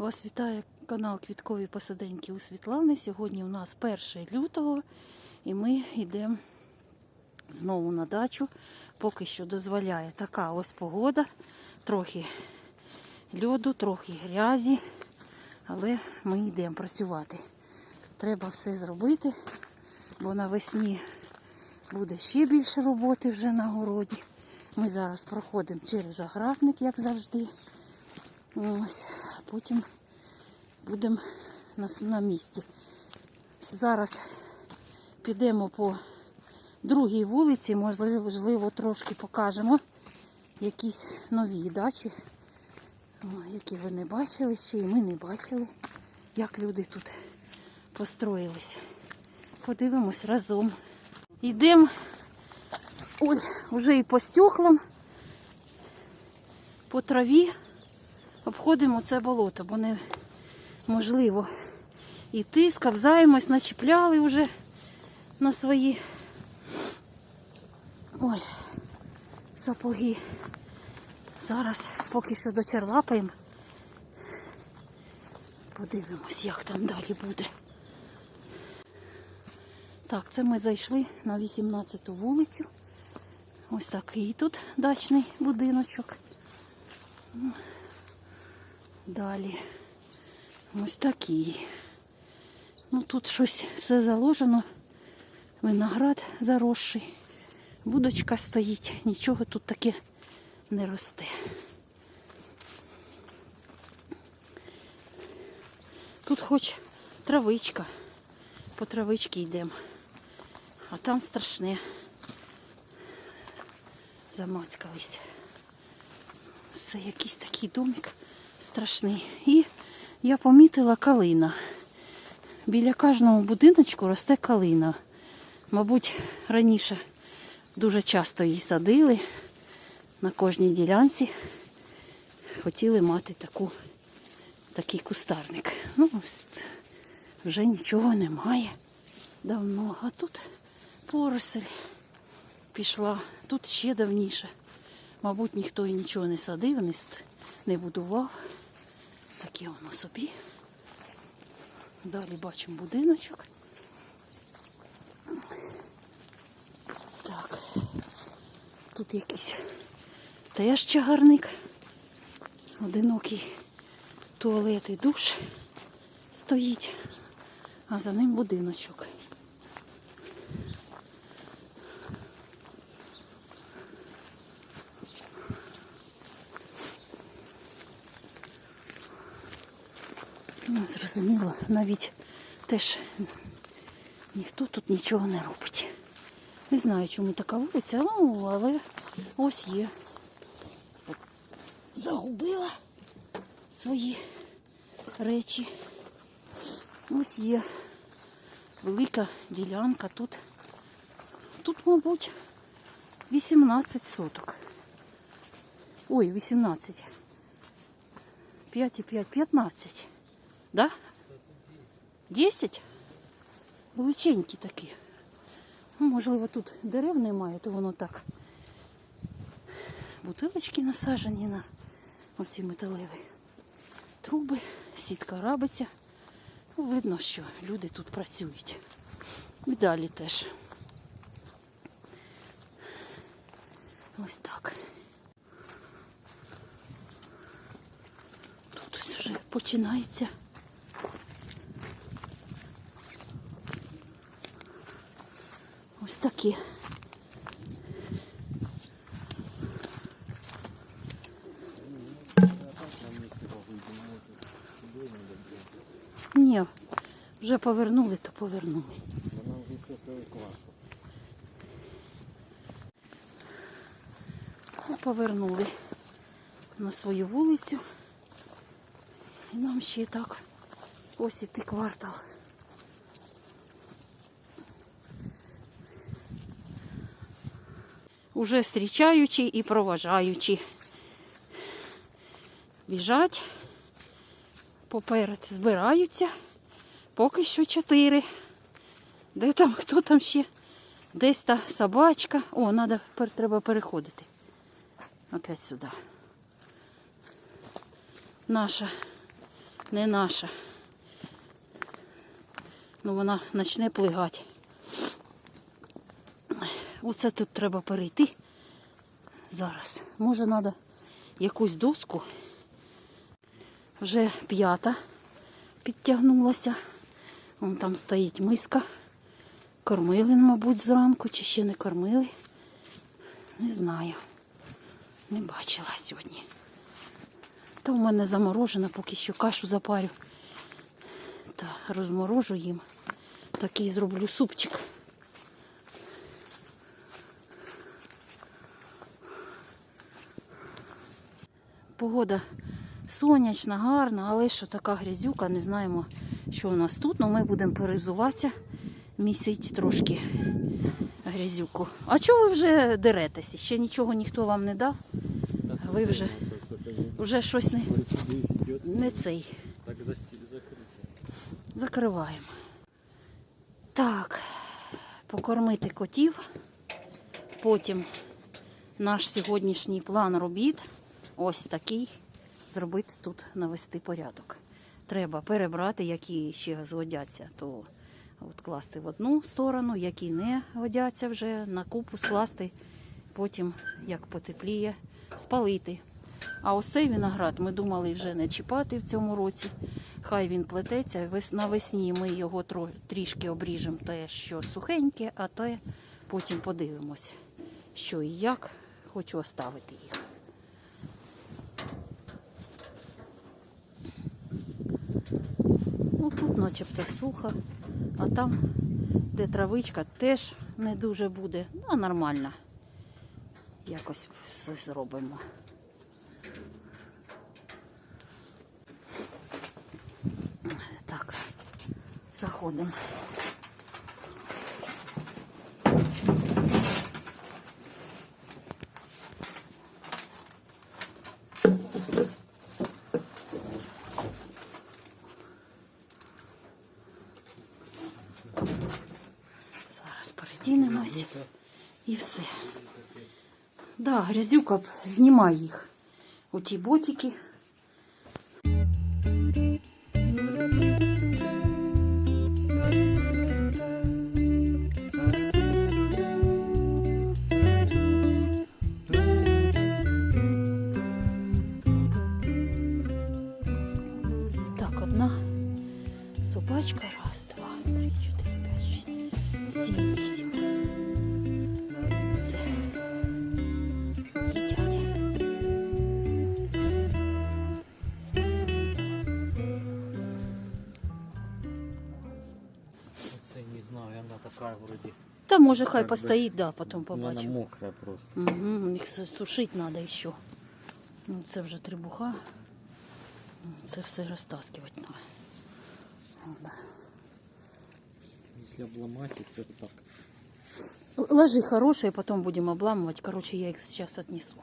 Вас вітає канал Квіткові Посаденьки у Світлани. Сьогодні у нас 1 лютого і ми йдемо знову на дачу. Поки що дозволяє така ось погода. Трохи льоду, трохи грязі, але ми йдемо працювати. Треба все зробити, бо навесні буде ще більше роботи вже на городі. Ми зараз проходимо через аграрник, як завжди. Ось, потім будемо на, місці. Зараз підемо по другій вулиці, можливо, трошки покажемо якісь нові дачі, які ви не бачили ще, і ми не бачили, як люди тут построїлись. Подивимось разом. Йдемо ой, вже і по стюхлам, по траві обходимо це болото, бо неможливо йти, скавзаємось, начіпляли вже на свої ой, сапоги. Зараз поки що дочерлапаємо. Подивимось, як там далі буде. Так, це ми зайшли на 18-ту вулицю. Ось такий тут дачний будиночок. Далі ось такий. Ну тут щось все заложено. Виноград заросший. Будочка стоїть, нічого тут таке не росте. Тут хоч травичка, по травичці йдемо, а там страшне. Замацькались. Це якийсь такий домик страшний. І я помітила калина. Біля кожного будиночку росте калина. Мабуть, раніше дуже часто її садили на кожній ділянці. Хотіли мати таку, такий кустарник. Ну, вже нічого немає давно. А тут поросель пішла. Тут ще давніше. Мабуть, ніхто і нічого не садив, не, будував. Таке воно собі. Далі бачимо будиночок. Так. Тут якийсь теж чагарник. Одинокий туалет і душ стоїть, а за ним будиночок. Ну, зрозуміло, навіть теж ніхто тут нічого не робить. Не знаю, чому така вулиця, ну, але ось є. Загубила свої речі. Ось є велика ділянка тут. Тут, мабуть, 18 соток. Ой, 18. 5 і 5, 15. Да? 10? Величенькі такі. Ну, можливо, тут дерев немає, то воно так. Бутилочки насаджені на оці металеві труби, сітка рабиться. Ну, видно, що люди тут працюють. І далі теж. Ось так. Тут ось вже починається. Ось такі. Ні, вже повернули, то повернули. Ну, Повернули на свою вулицю. І нам ще так ось іти квартал. Уже зустрічаючи і проважаючи. Біжать, поперед збираються. Поки що чотири. Де там, хто там ще? Десь та собачка. О, надо, треба переходити. Опять сюди. Наша не наша. Ну вона почне плигати. Оце тут треба перейти. Зараз. Може треба якусь доску. Вже п'ята підтягнулася. Вон там стоїть миска. Кормили, мабуть, зранку, чи ще не кормили. Не знаю. Не бачила сьогодні. Та в мене заморожена, поки що кашу запарю. Та розморожу їм. Такий зроблю супчик. Погода сонячна, гарна, але що така грязюка, не знаємо, що у нас тут. Ну ми будемо перезуватися, місить трошки грязюку. А чого ви вже деретеся? Ще нічого ніхто вам не дав? Ви вже, вже щось не, не цей. Так. Закриваємо. Так, покормити котів. Потім наш сьогоднішній план робіт ось такий. Зробити тут навести порядок. Треба перебрати, які ще згодяться, то от класти в одну сторону, які не годяться вже, на купу скласти, потім, як потепліє, спалити. А ось цей виноград ми думали вже не чіпати в цьому році. Хай він плететься. Навесні ми його трішки обріжемо те, що сухеньке, а те потім подивимось, що і як. Хочу оставити їх. Ну тут начебто сухо, а там, де травичка, теж не дуже буде. Ну, нормально. Якось все зробимо. Так, заходимо. Зараз і все. Да, грязюка, знімай їх. Оті ботики. Так, одна собачка. Раз, два, три, чотири, сім, вісім. Все. Їдять. Це не знаю, вона така вроді. Та може хай постоїть, да, потім Вона побачимо. мокра просто. Угу, їх су- сушити треба ще. Ну, це вже трибуха. Це все розтаскувати треба. Ну, да. обломать, то так. Ложи хорошие, потом будем обламывать. Короче, я их сейчас отнесу.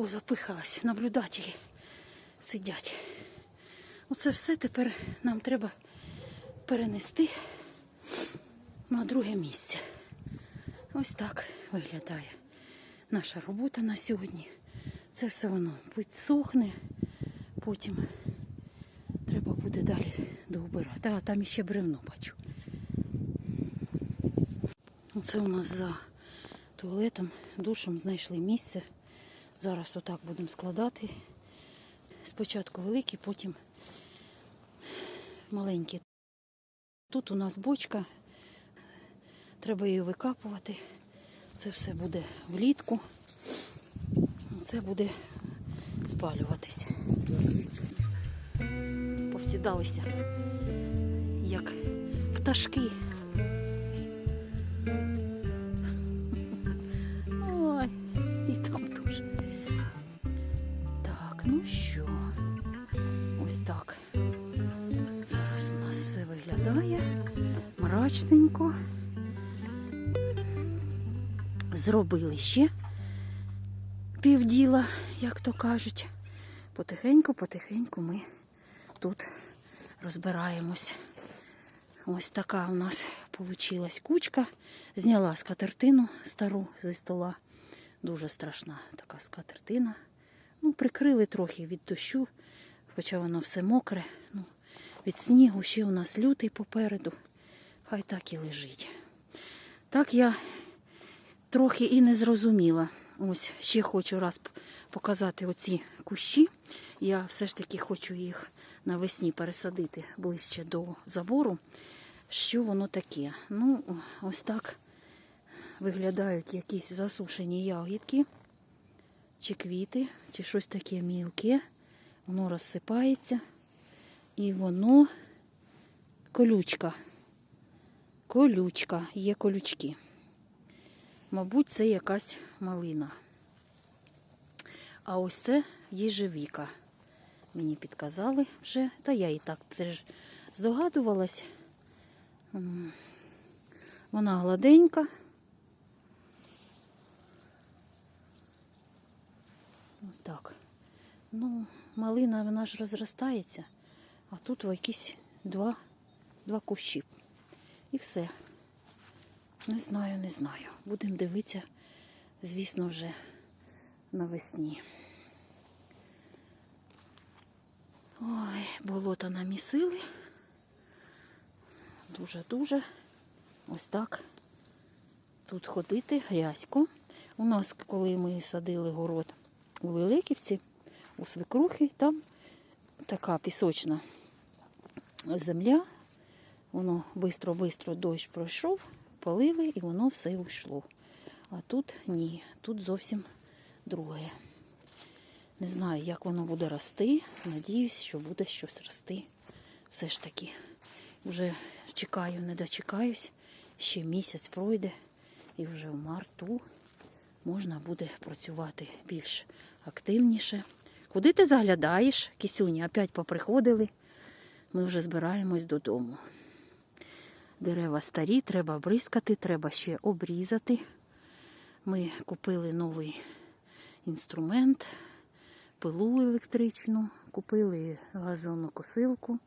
О, запихалась, наблюдателі сидять. Оце все тепер нам треба перенести на друге місце. Ось так виглядає наша робота на сьогодні. Це все воно підсохне, потім треба буде далі доубирати. А там іще бревно бачу. Оце у нас за туалетом, душем знайшли місце. Зараз отак будемо складати. Спочатку великі, потім маленькі. Тут у нас бочка, треба її викапувати. Це все буде влітку. Це буде спалюватись. Повсідалися, як пташки. Виглядає мрачненько. Зробили ще півділа, як то кажуть. Потихеньку, потихеньку ми тут розбираємось. Ось така у нас получилась кучка. Зняла скатертину стару зі стола. Дуже страшна така скатертина. Ну, прикрили трохи від дощу, хоча воно все мокре. Від снігу ще у нас лютий попереду. Хай так і лежить. Так я трохи і не зрозуміла. Ось ще хочу раз показати оці кущі. Я все ж таки хочу їх навесні пересадити ближче до забору. Що воно таке? Ну, ось так виглядають якісь засушені ягідки, чи квіти, чи щось таке мілке. Воно розсипається. І воно колючка. Колючка, є колючки. Мабуть, це якась малина. А ось це їжевіка. Мені підказали вже, та я і так теж здогадувалась. Вона гладенька. Ось так. Ну, малина вона ж розростається, а тут якісь два, два кущі. І все. Не знаю, не знаю. Будемо дивитися, звісно, вже навесні. Ой, болота намісили. Дуже-дуже. Ось так. Тут ходити грязько. У нас, коли ми садили город у Великівці, у свекрухи, там така пісочна земля. Воно швидко-швидко дощ пройшов, полили і воно все уйшло. А тут ні, тут зовсім друге. Не знаю, як воно буде рости. Надіюсь, що буде щось рости. Все ж таки. Вже чекаю, не дочекаюсь. Ще місяць пройде, і вже в марту можна буде працювати більш активніше. Куди ти заглядаєш, кисюні? Опять поприходили. Ми вже збираємось додому. Дерева старі, треба бризкати, треба ще обрізати. Ми купили новий інструмент, пилу електричну, купили газонокосилку.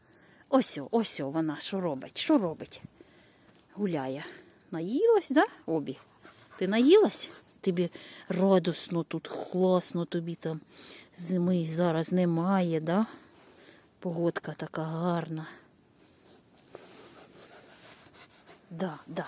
Ось, ось вона що робить? Що робить? Гуляє. Наїлась, да, обі? Ти наїлась? Тобі радосно тут, класно тобі там зими зараз немає, да? Погодка така гарна. Да, да.